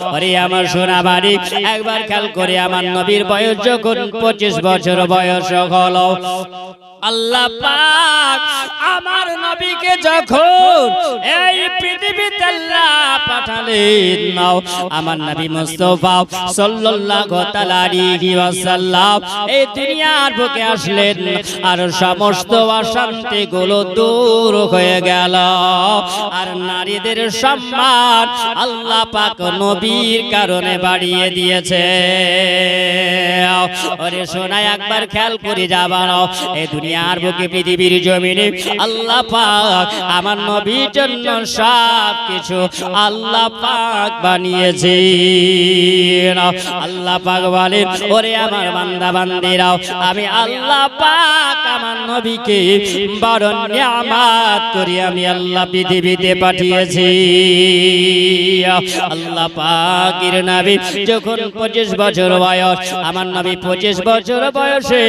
আরে আমার সোনা বাড়ি একবার খেয়াল করে আমার নবীর বয়স যখন পঁচিশ বছর বয়স হলো। আল্লাহ পাক আমার নবীকে যখন এই পৃথিবীতে আল্লাহ পাঠালেন নাও আমার নবী মুস্তাফা সাল্লাল্লাহু তাআলা আলাইহি ওয়াসাল্লাম এই দুনিয়ার বুকে আসলেন আর সমস্ত অশান্তি গুলো দূর হয়ে গেল। আর নারীদের সম্মান আল্লাহ পাক নবীর কারণে বাড়িয়ে দিয়েছে। ওরে সোনা একবার খেয়াল করে যাবানো এই দুনিয়ার বুকে, পৃথিবীর জমিনে আল্লাহ পাক আমার নবীর জন্য সব কিছু আল্লাহ পাক বানিয়েছে আল্লাহ পাক বলে, ওরে আমার বান্দা, বান্দিরাও, আমি আল্লাহ পাক আমার নবীকে বড় নিয়ামত করি, আমি আল্লাহ পৃথিবীতে পাঠিয়েছি। আল্লাহ পাকের নবী যখন পঁচিশ বছর বয়স, আমার নবী পঁচিশ বছর বয়সে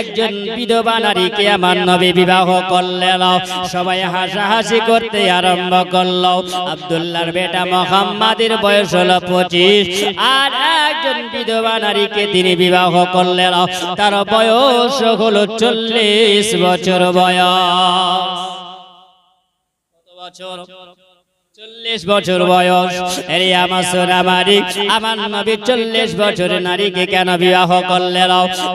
একজন বিধবা নারীকে আমার নবী বিবাহ করলেন। সবাই হাসাহাসি করতে আরম্ভ করল। আবদুল্লাহর বেটা মোহাম্মদের বয়স হলো পঁচিশ। আর একজন বিধবা নারীকে তিনি বিবাহ করলেন। তার বয়স হলো চল্লিশ বছর বয়স। বছর? চল্লিশ বছর বয়স। এর আমার সোনা মারি আমার নবী চল্লিশ বছরের নারীকে কেন বিবাহ করলেন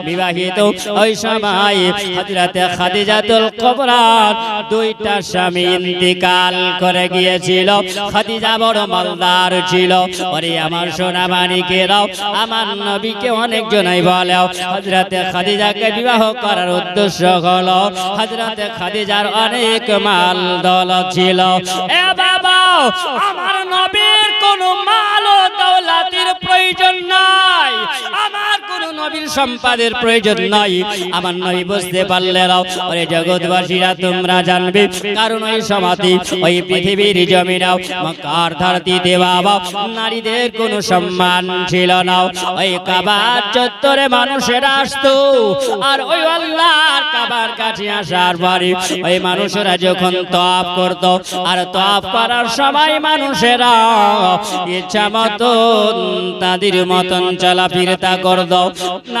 বিবাহিত ওই সময় হজরতে খাদিজাতুল কবরার দুইটা স্বামী ইন্তিকাল করে গিয়েছিল। খাদিজা বড় মালদার ছিল। ওরে আমার সোনা মানিকেরাও আমার নবীকে অনেক জনাই বলে হজরতে খাদিজাকে বিবাহ করার উদ্দেশ্য হলো হজরতে খাদিজার অনেক মাল দল ছিল। বাবা! আমার নবীর কোন মাল দৌলাতির প্রয়োজন সম্পাদের প্রয়োজন নাই আমার নবী বুঝতে পারলে রাও ওরে জগৎবাসীরা, তোমরা জানবে। কারণ ওই সমাধি, ওই পৃথিবীর জমিরাও মক্কার ধরতিতে বাবা, নারীদের কোনো সম্মান ছিল না। ওই কাবার চত্বরে মানুষেরা আসতো। আর ওই আল্লাহর কাবার কাছে আসার পরে ওই মানুষেরা যখন তপ করত, আর তপ করার সময় মানুষেরা ইচ্ছা মতন, তাদের মতন চলাফিরতা করত।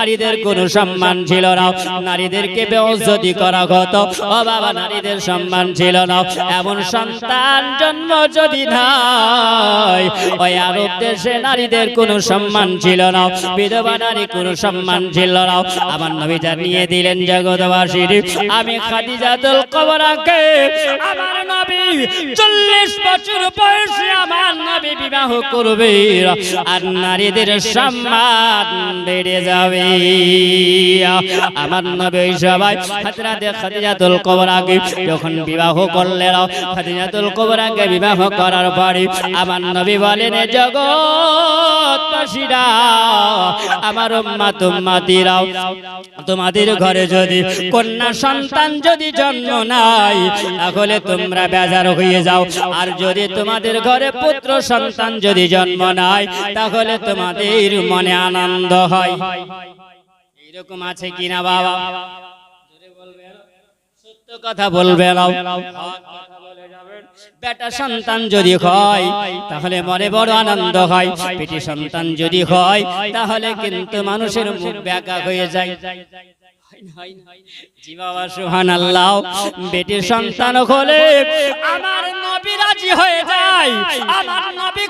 নারীদের কোনো সম্মান ছিল না। নারীদেরকে বেউজ্জতি করা হতো ও বাবা নারীদের সম্মান ছিল না। এমন সন্তান জন্ম যদি নাই ওই আরব দেশে নারীদের কোনো সম্মান ছিল না। বিধবা নারী কোনো সম্মান ছিল না। আমার নবী জানিয়ে দিলেন জগৎবাসীর আমি খাদিজাতুল কবরাকে আমার নবী চল্লিশ বছর বয়সে আমার নবী বিবাহ করবে। আর নারীদের সম্মান বেড়ে যাবে। আমার নবী সবাই হাজরাতে খাদিজাতুল কবরাকে যখন বিবাহ করলেন, খাদিজাতুল কবরাকে বিবাহ করার পরে আমার নবী বলেন জগৎবাসীরা আমার উম্মা তুম্মাতিরাও তোমাদের ঘরে যদি কন্যা সন্তান যদি জন্ম নাই, তাহলে তোমরা বেজার হয়ে যাও। আর যদি তোমাদের ঘরে পুত্র সন্তান যদি জন্ম নাই, তাহলে তোমাদের মনে আনন্দ হয়। এরকম আছে কিনা বাবা? সত্য কথা বলবে বেটা সন্তান যদি হয় তাহলে মনে বড় আনন্দ হয়। বেটি সন্তান যদি হয় তাহলে কিন্তু মানুষের মুখ ব্যাকা হয়ে যায়।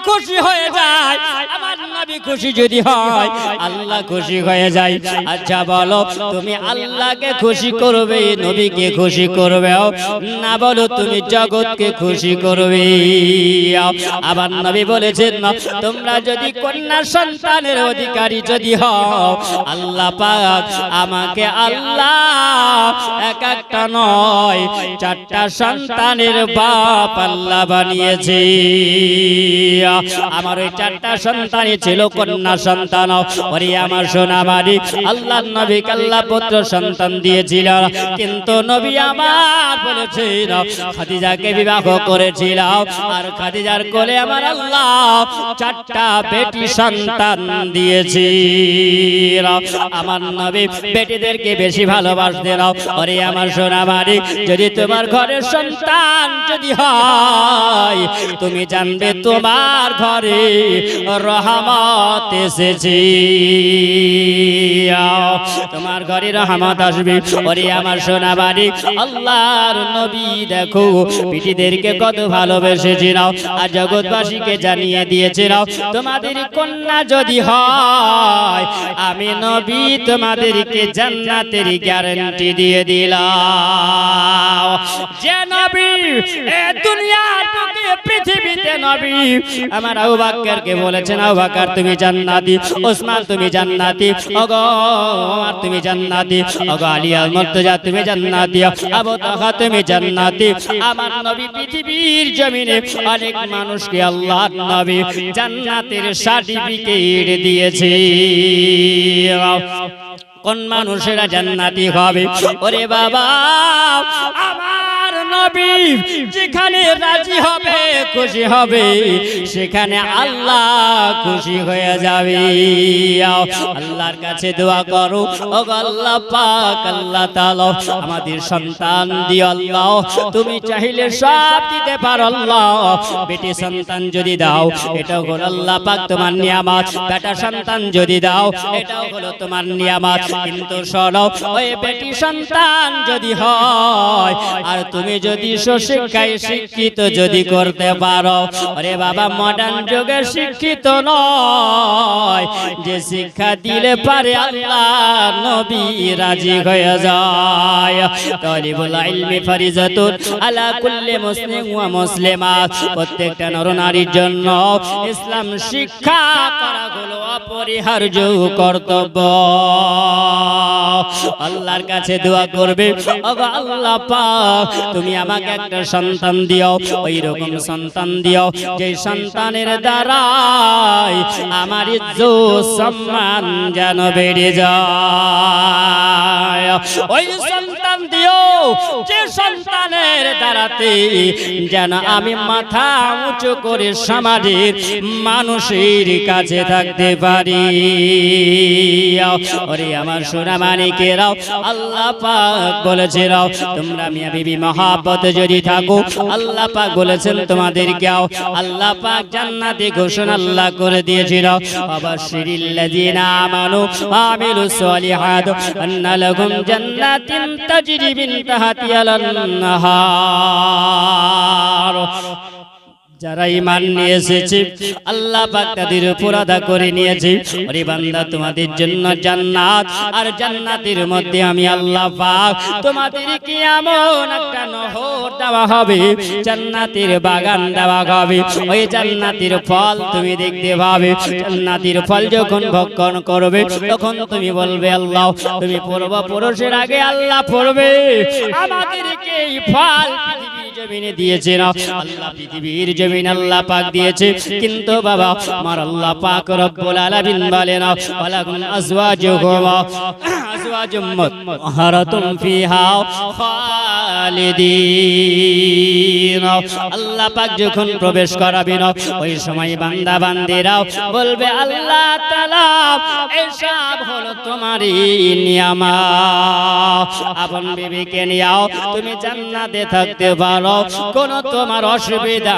খুশি নবী খুশি আচ্ছা বলো, তুমি আল্লাহকে খুশি করবে, নবীকে খুশি করবে? না বলো, তুমি জগৎকে খুশি করবে। আবার নবী বলেছেন, তোমরা যদি কন্যা সন্তানের অধিকারী যদি হও, আল্লাহ পাক আমাকে আল্লাহ দিয়েছিল। কিন্তু আমার খাদিজাকে বিবাহ করেছিল। আর খাদিজার কোলে আমার আল্লাহ চারটা বেটি সন্তান দিয়েছি আমার নবী বেটিদেরকে বেশি ভালোবাসতেন ওরে আমার সোনা বাড়ি যদি তোমার ঘরের সন্তান যদি হয়, তুমি জানবে তোমার ঘরে রহমত এসেছি। তোমার ঘরে রহমত আসবে। ওরে আমার সোনা বাড়ি আল্লাহর নবী দেখো পিটিদেরকে কত ভালোবেসেছিল আর জগৎবাসীকে জানিয়ে দিয়েছি নাও, তোমাদের কন্যা যদি হয়, আমি নবী তোমাদেরকে জান্নাতের গ্যারান্টি দিয়ে দিলাম। যে নবী এ দুনিয়ার পৃথিবীতে নবী। আমার আবু বাক্কারকে বলেছেন আবু বাক্কার তুমি জান্নাতি। ওসমান তুমি জান্নাতি। ওগো ওমর তুমি জান্নাতি। ওগো আলী আল মুর্তজা তুমি জান্নাতি। আবু তাহা তুমি জান্নাতি। আমার নবী পৃথিবীর জমিনে অনেক মানুষকে আল্লাহ নবী জান্নাতের সার্টিফিকেট দিয়েছে। কোন মানুষেরা জান্নাতি হবে? ওরে বাবা আমার নবী যেখানে রাজি হবে খুশি হবে সেখানে আল্লাহ খুশি হয়ে যাবে। আল্লাহর কাছে দোয়া করো ও আল্লাহ পাক আল্লাহ তাআলা আমাদের সন্তান দিও আল্লাহ তুমি চাইলে সব দিতে পারো আল্লাহ। বেটি সন্তান যদি দাও এটাও হলো আল্লাহ পাক তোমার নিয়ামত। বেটা সন্তান যদি দাও এটাও হলো তোমার নিয়ামত। কিন্তু শোনো ওই বেটি সন্তান যদি হয় আর তুমি যদি শিক্ষায় শিক্ষিত যদি করতে পারো আরে বাবা মডার্ন যুগে শিক্ষিত নয়। যে শিক্ষা দিলে পারে আল্লাহ নবী রাজি হয়ে যায়। তলিবুল ইলমি ফরিজাতুন আলা কুল্লি মুসলিম ওয়া মুসলিমাত। প্রত্যেকটা নরনারীর জন্য ইসলাম শিক্ষা করা হলো অপরিহার্য কর্তব্য। আল্লাহর কাছে দোয়া করবে আল্লাহ পাক, তুমি আমাকে একটা সন্তান দিও ওই রকম সন্তান দিও, যে সন্তানের দ্বারাই আমার ইজ্জত, সম্মান যেন বেড়ে যায়। ওই সন্তান দিও। যে সন্তানের দ্বারাতে যেন আমি মাথা উঁচু করে সমাজের মানুষের কাছে থাকতে পারি। ওরে আমার সোনা মানিকেরাও আল্লাহ পাক বলেছিল তোমরা মিয়া বিবি মহাপত যদি থাকো, আল্লাহ পাক বলেছেন তোমাদের কেউ আল্লাহ পাক জান্নাতে ঘোষণা আল্লাহ করে দিয়েছিল অবশ্যিরিল্লাযিনা আমানু আমিলুস সলিহাত, আন্না লাহুম জান্নাতিন তাজরি মিন তাহতিহাল আনহার যারা ইমান নিয়ে এসেছে, আল্লাহ পাক তাদের উপর আদা করে নিয়েছে। ওরে বান্দা, তোমাদের জন্য জান্নাত, আর জান্নাতের মধ্যে আমি আল্লাহ পাক তোমাদের কি এমন একটা নহর দেওয়া হবে? জান্নাতের বাগান দেওয়া হবে। ওই জান্নাতের ফল তুমি দেখতে পাবে। জান্নাতের ফল যখন ভক্ষণ করবে, তখন তুমি বলবে, আল্লাহ, তুমি পূর্ব পুরুষের আগে আল্লাহ পড়বে। আমাদেরকে এই ফল জমিনে দিয়েছে না আল্লাহ পৃথিবীর জমিন আল্লাহ পাক দিয়েছে। কিন্তু বাবা, আমার আল্লাহ পাক রব্বুল আলামিন বলেন, ওয়ালাকুম আজওয়াজুহুম আজওয়াজুম মুতাহহারাতুম ফিহা খালিদিন। আল্লাহ পাক যখন প্রবেশ করাবেন, ওই সময় বান্দা বান্দিরাও বলবে, আল্লাহ তাআলা, এসব হলো তোমারই নিয়ামত। আপন বিবিকে নিয়াও, তুমি জান্নাতে থাকতে পারো। কোনো তোমার অসুবিধা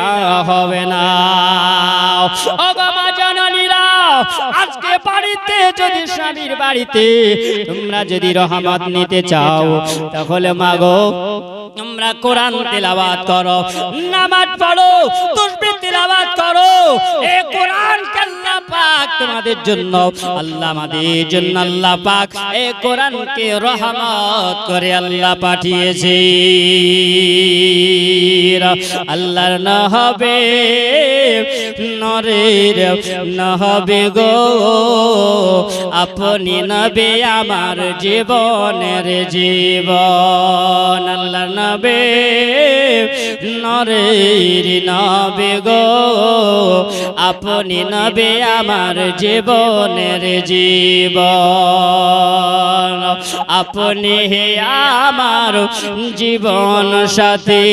হবে না। আজকে বাড়িতে যদি স্বামীর বাড়িতে তোমরা যদি রহমত নিতে চাও, তাহলে মাগো তোমরা কোরআন তেলাওয়াত করো, নামাজ পড়ো, তসবিহ তেলাওয়াত করো। এ কোরআন আল্লাহ পাক তোমাদের জন্য, আল্লাহ আমাদের জন্য আল্লাহ পাক, এ কোরআনকে রহমত করে আল্লাহ পাঠিয়েছে। আল্লাহর না হবে নরের না হবে গো। আপনি নবে আমার জীবনের জীবন আল্লাহ নবে নরের নবে গো, আপনি নবে আমার জীবনের জীবন। আপনি হে আমার জীবন সাথী,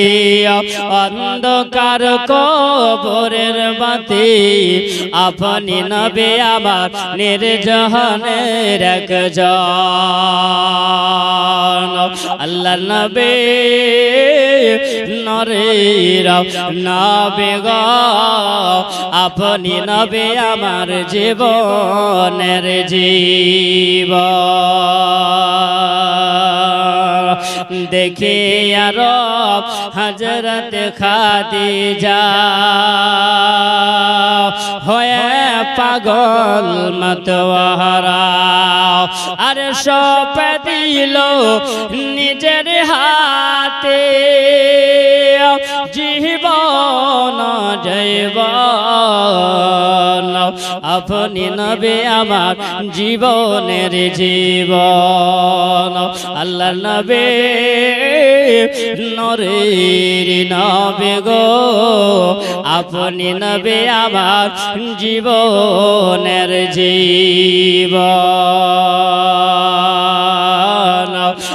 অন্ধকার কবরের বাতি। আপনি নবে আমার নির্জহনের একজন। আল্লাহ নবে নরের নবে গ আপনি নবে আমার জীবনের জীব। দেখে আর হজরত খাদিজা হয়ে পাগল মতোয়ারা। আরে সপ দিল নিজের হাতে জীবন জৈবন আপনি নবে আমার জীবনের জীবন। আল্লাহ নবে নরের নবে গো। আপনি নবে আমার জীবনের জীবন।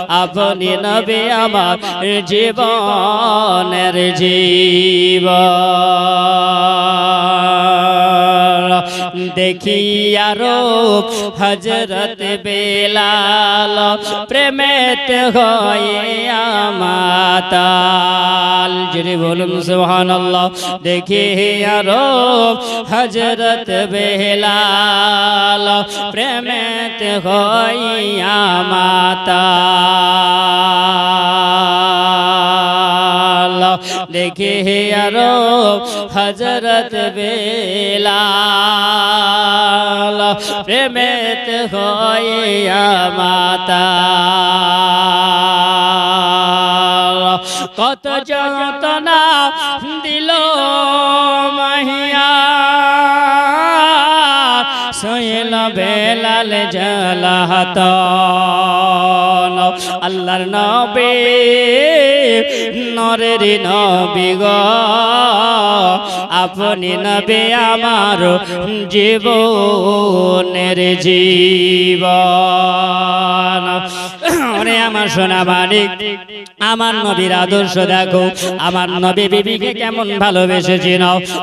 আপনি নবে আমার জীবনের জীবন। দেখি আরও হজরত বেলাল, প্রেমেত হয়ে আমাতাল যদি বলুন দেখি আরও হজরত বেলাল, প্রেমেত হইয়া মাতাল। দেখে হে আরও হজরত বেলাল প্রেমেত হইয়া মাতা কত যতনা দিল মহিয়া সইল বেলাল জলাহত আল্লাহর নবে নরের নবী গ। আপনি নবে আমার জীবনের জীবন ওরে আমার সোনা মালিক আমার নবীর আদর্শ দেখো, আমার নবী বিবিকে কেমন ভালোবেসেছিল।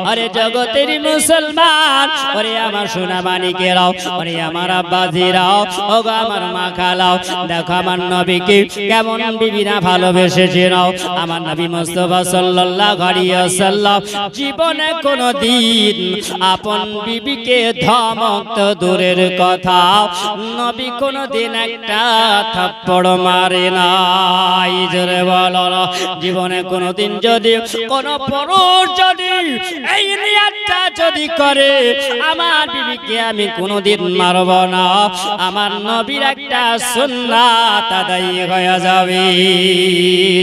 আরে জগতের মুসলমান, ওরে আমার সোনা মানিকেরাও ওরে আমার আব্বাজিরাও ও গো আমার মা খালাও, দেখো আমার নবীকে কেমন বিবিরা ভালোবেসেছিল। আমার নবী মুস্তফা সাল্লাল্লাহু আলাইহি ওয়াসাল্লাম, জীবনে কোনো দিন আপন বিবিকে ধমক দূরের কথা। নবী কোনো দিন একটা থাপ্পড় মারে নাই, জোরে বলো। জীবনে কোনোদিন যদি, কোন পুরুষ যদি এই নিয়াতটা যদি করে, আমার বিবিকে আমি কোনোদিন মারব না। আমার নবীর একটা সুন্নাত আদায় হয়ে যাবে,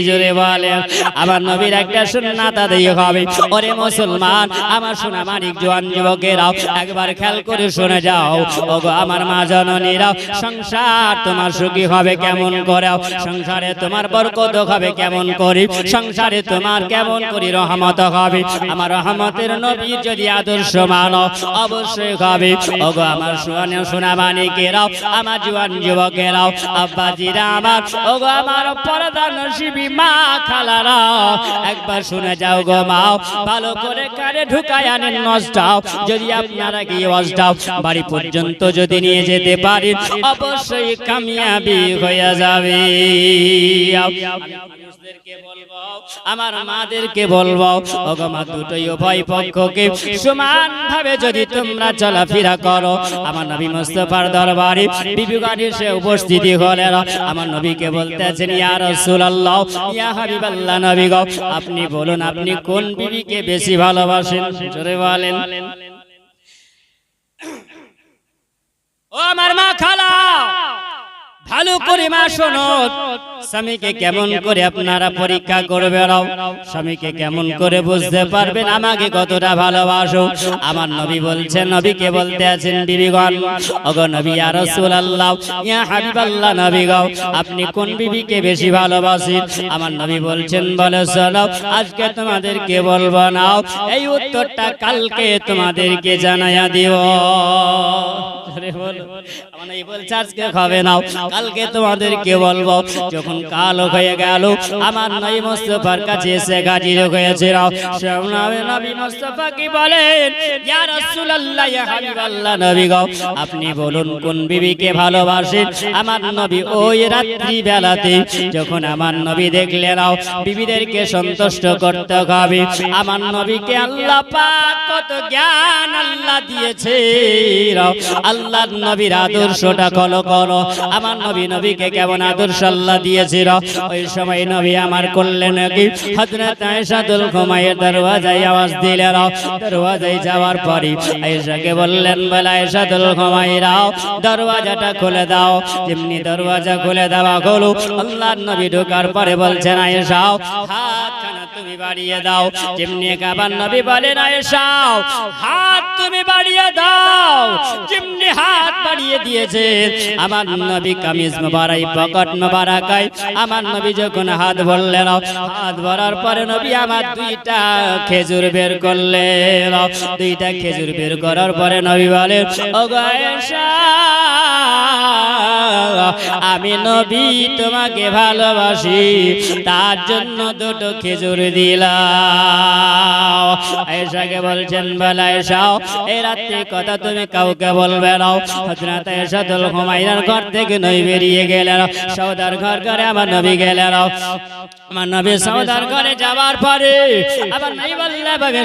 জোরে বলে আমার নবীর একটা সুন্নাত আদায় হবে। ওরে মুসলমান, আমার সোনা মানিক জোয়ান যুবকেরাও একবার খেয়াল করে শুনে যাও। ওগো আমার মা জননীরাও, সংসার তোমার সুখী হবে কেমন করে? সংসারে তোমার বরকত হবে কেমন করি? সংসারে তোমার কেমন করি? রহমত হবে। আমার রহমতের যদি আদর্শ মানো, অবশ্যই হবে। ওগো আমার সোনা মানিকেরাও আমার জোয়ান যুবকেরাও আব্বাজিরা আমার, ওগো আমার মা একবার শুনে যাও গো মাও ভালো করে কারে ঢুকায় আনেন নষ্টাও যদি আপনারা গিয়ে অষ্টাও বাড়ি পর্যন্ত যদি নিয়ে যেতে পারেন, অবশ্যই কামিয়াবি হয়ে যাবে। আমার মাদেরকে বলব, ওগো মা, দুটোই উভয় পক্ষকে সমান ভাবে যদি তোমরা চলাফেরা করো, আমার নবী মুস্তফার দরবারে বিবি গাড়ির সে উপস্থিতি হলেন আমার নবীকে বলতেছেন, ইয়া রাসূলুল্লাহ, ইয়া হাবিবাল্লাহ নবী গো, আপনি বলুন, আপনি কোন বিবিকে বেশি ভালোবাসেন? জোরে বলেন। ও আমার মা খালা! ভালো করে মা শোনো স্বামীকে কেমন করে আপনারা পরীক্ষা করবে স্বামীকে কেমন করে বুঝতে পারবেন? আমাকে কতটা ভালোবাসো। আমার নবী বলছেন, নবীকে বলতে আছেন, বিবিগণ, ওগো নবী আর রাসূলুল্লাহ, ইয়া হাবিবাল্লাহ, নবী গো, আপনি কোন বিবিকে বেশি ভালোবাসেন? আমার নবী বলছেন, বলে, শোনো, আজকে তোমাদেরকে বলব না। এই উত্তরটা কালকে তোমাদেরকে জানাইয়া দিব। বলছে, আজকে খাবে নাও কালকে তোমাদেরকে বলব, যখন কাল হয়ে গেল, আমার নবী মুস্তাফার কাছে এসে হাজির হয়েছিল। সামনে নবী মুস্তাফা কি বলেন? ইয়া রাসূলুল্লাহ, ইয়া হাবিবাল্লাহ, নবী গো, আপনি বলুন কোন বিবিকে ভালোবাসেন? আমার নবী ওই রাত্রি বেলাতে যখন আমার নবী দেখলেন, বিবিদেরকে সন্তুষ্ট করতে হবে। আমার নবীকে আল্লাহ পাক কত জ্ঞান আল্লাহ দিয়েছে। আল্লাহর নবীর আদর্শটা কলো করো আমার নবী নবীকে কেমন আদর্শ আল্লাহ দিয়েছিল? ওই সময় নবী আমার করলেন কি? হযরত আয়েশাতুল খুমাইয়ের দরওয়াজায় আওয়াজ দিলেন। দরওয়াজায় যাওয়ার পরে আয়েশাকে বললেন বলে আয়েশাতুল খুমাইরাও দরওয়াজাটা খুলে দাও। যেমনি দরওয়াজা খুলে দেওয়া হলো আল্লাহর নবী ঢোকার পরে বলছেন আয়েশাও হাতখানা তুমি বাড়িয়ে দাও। যেমনি কাবার নবী বলেন আয়েশাও হাত তুমি বাড়িয়ে দাও। বাড়িয়ে দিয়েছে, আমার নবী কামিজ মোবারাই পকেট মোবারাকাই আমার নবী যখন হাত ভরলেন, হাত ভরার পরে নবী আমার দুইটা খেজুর বের করলেন। দুইটা খেজুর বের করার পরে নবী বলেন ও গায়েশা আমি নবী, তোমাকে ভালোবাসি, তার জন্য দুটো খেজুর দিলাম এসাকে বলছেন, বেলা এসাও, এই রাত্রে কথা তুমি কাউকে বলবে নাও আয়েশাতুল হুমায়রার ঘর থেকে নই বেরিয়ে গেলেন। সৌদার ঘর করে আমার নবী গেলেন। আমার নবী সওদার ঘরে যাওয়ার পরে আবার নাই বললে ভাবে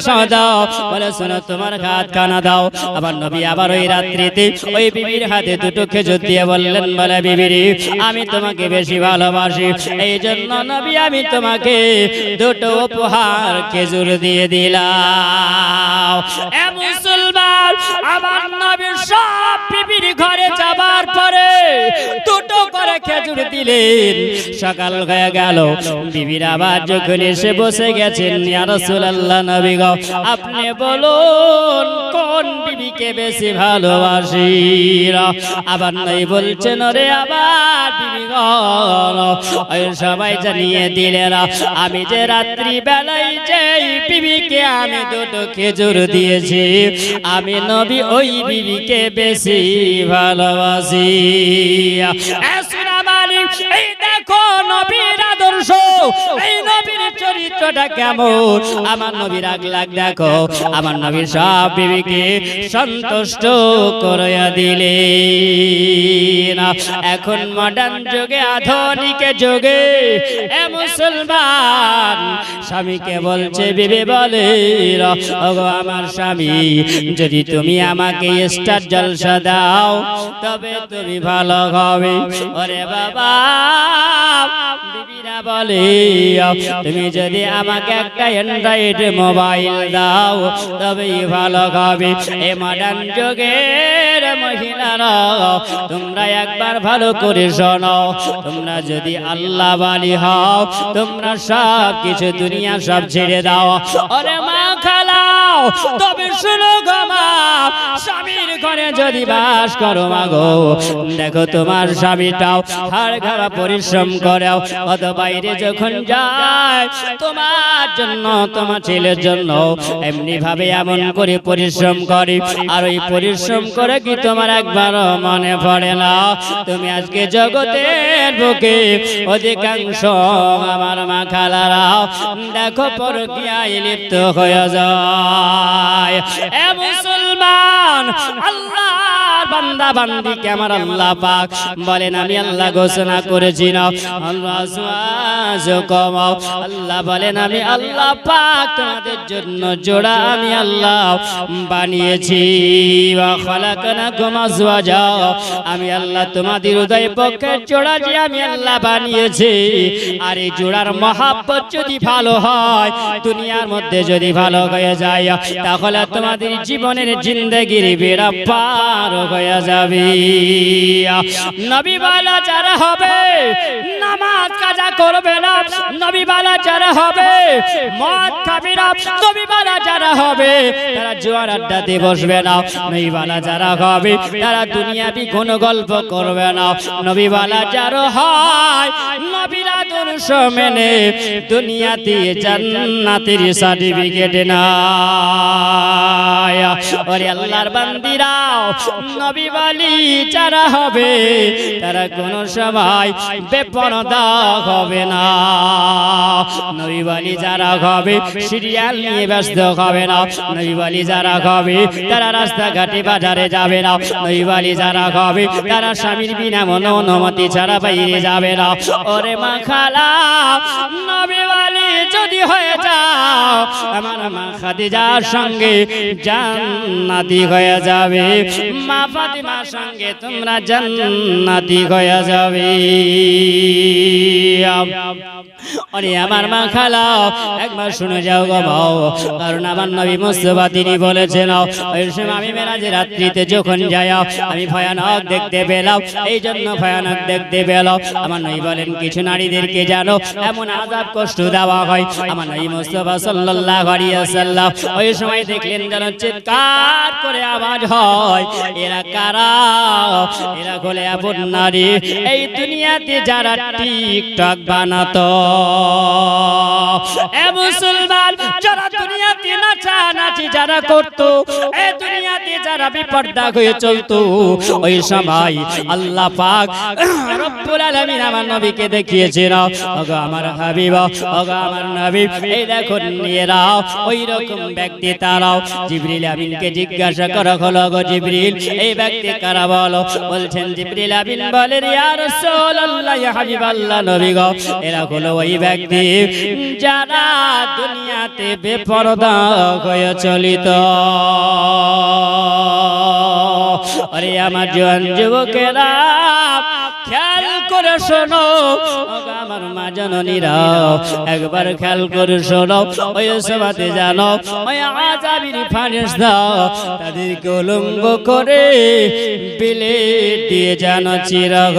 বলে শোনো তোমার হাত কানা দাও। আবার নবী আবার ওই রাত্রিতে ওই বিবির হাতে দুটো খেজুর দিয়ে বললেন বলে বিবিরি আমি তোমাকে বেশি ভালোবাসি। এই জন্য নবী আমি তোমাকে দুটো উপহার খেজুর দিয়ে দিলাম। এ মুসলমান আমার নবীর সব বিবির ঘরে যাবার পরে দুটো করে খেজুর দিলেন। সকাল হয়ে গেল বিবির আবার যখন এসে বসে গেছেন, ইয়া রাসূলুল্লাহ নবী গো। আপনি বলুন, কোন বিবিকে বেশি ভালোবাসি আবার নাই বলছেন রে আবার বিবি সবাই জানিয়ে দিলেন আমি যে রাত্রি বেলায় যে বিবিকে আমি দুটো খেজুর দিয়েছি, আমি নবী ওই বিবিকে বেশি ভালোবাসি এই দেখো নবীর আদর্শ এই নবীর চরিত্রটা কেমন? আমার নবীর আগ লাগ দেখো আমার নবীর সব বিবিকে সন্তুষ্ট করিয়া দিলে এখন মডার্ন যুগে আধুনিক যুগে এ মুসলমান স্বামীকে বলছে বিবি বলে ওগো আমার স্বামী যদি তুমি আমাকে স্টার জলসা দাও তবে তুমি ভালো হবে। ওরে বাবা বিবিরা বলে, তুমি যদি আমাকে একটা অ্যান্ড্রয়েড মোবাইল দাও, তবেই ভালো হবে। এ মডার্ন যুগের মহিলারা, তোমরা একবার ভালো করে শোনো। তোমরা যদি আল্লাহ বালি হও, তোমরা সব কিছু দুনিয়া সব ছেড়ে দাও। ওরে মা খালাও, তবে শুনো গো মা, স্বামীর ঘরে যদি বাস করো মাগো দেখো তোমার স্বামীটাও হাড় ঘাড়া পরিশ্রম করেও কত বাইরে যখন যায়, তোমার জন্য, তোমার ছেলের জন্য এমনি ভাবে এমন করে পরিশ্রম করে। আর ওই পরিশ্রম করে কি তোমার একবার মনে পড়ে না? তুমি আজকে জগতের বুকে অধিকাংশ আমার মা খালারাও দেখো পরকিয়ায় লিপ্ত হয়ে যায়। এ মুসলমান, আল্লাহ বান্দা বান্দিকে আমার আল্লাহ পাক বলেন, আমি আল্লাহ ঘোষণা করেছি না। আল্লাহ বলেন, আমি আল্লাহ পাক তোমাদের জন্য জোড়া আমি আল্লাহ বানিয়েছি। আমি আল্লাহ তোমাদের হৃদয় পক্ষে জোড়া যে আমি আল্লাহ বানিয়েছি। আর এই জোড়ার মহাব্বত যদি ভালো হয়, দুনিয়ার মধ্যে যদি ভালো হয়ে যায়, তাহলে তোমাদের জীবনের জিন্দগির বেড়া পার হয়ে যাবে। নবীওয়ালা যারা হবে, নামাজ কাজা করবে না। নবীওয়ালা যারা হবে, মদ খাবে না। নবীওয়ালা যারা হবে, তারা জোয়ার আড্ডাতে বসবে না। নবীওয়ালা যারা হবে, তারা দুনিয়াবি কোনো গল্প করবে না। নবীওয়ালা যারা হয়, নবীরা দর্শ মেনে দুনিয়াতে জান্নাতের সার্টিফিকেট না আল্লাহর বান্দিরা নবী বলি, যারা হবে, তারা কোন সময় বেপরদা হবে না। নবী বলি, যারা হবে, সিরিয়াল নিয়ে ব্যস্ত হবে না। নবী বলি, যারা হবে, তারা রাস্তাঘাটে বাজারে যাবে না। নবী বলি, যারা হবে, তারা স্বামীর বিনা মনো অনুমতি ছাড়া বাইরে যাবে না। ওরে মা খালা, নবী বলি, যদি হয়ে যাও, আমার মা খাদিজার সঙ্গে জান্নাতি হয়ে যাবে। মা ফাতিমার সঙ্গে তোমরা জান্নাতি হয়ে যাবে। আরে আমার মা খালা একবার শুনে যাও গো বাও কারণ আমার নবী মুস্তফা তিনি বলেছেন ওই সময় আমি মেরাজে রাত্রিতে যখন যাই আমি ভয়ানক দেখতে পেলাম এই জন্য ভয়ানক দেখতে পেলাম। আমার নবী বলেন কিছু নারীদেরকে জানো এমন আজাব কষ্ট দেওয়া হয়। আমার নবী মুস্তফা সাল্লাল্লাহু আলাইহি ওয়াসাল্লাম ওই সময় দেখলেন যেন চিৎকার করে আওয়াজ হয়। এরা এই দুনিয়াতে যারা টিকটক মুসলমান, যারা দুনিয়াতে নাচা নাচি যারা করতো দুনিয়াতে যারা বিপর্দা হয়ে চলতো, ওই সময় আল্লাহ পাক রকম ব্যক্তি তারাও। জিজ্ঞাসা করা হলো গো জিবরিল, এই ব্যক্তি কারা বলো? বলছেন ইয়া রাসূলুল্লাহ, ইয়া নবী গো, এরা হলো ওই ব্যক্তি যারা দুনিয়াতে বেপরদা হয়ে চলিত। আরে আমার জোয়ান যুবকেরা করে শোনো। আমার মা একবার খেয়াল করে শোনো। ওই সবাতে জানো আজাবির ফারেস্তা তাদেরকে উলঙ্গ করে বিলে দিয়ে জানো চিরগ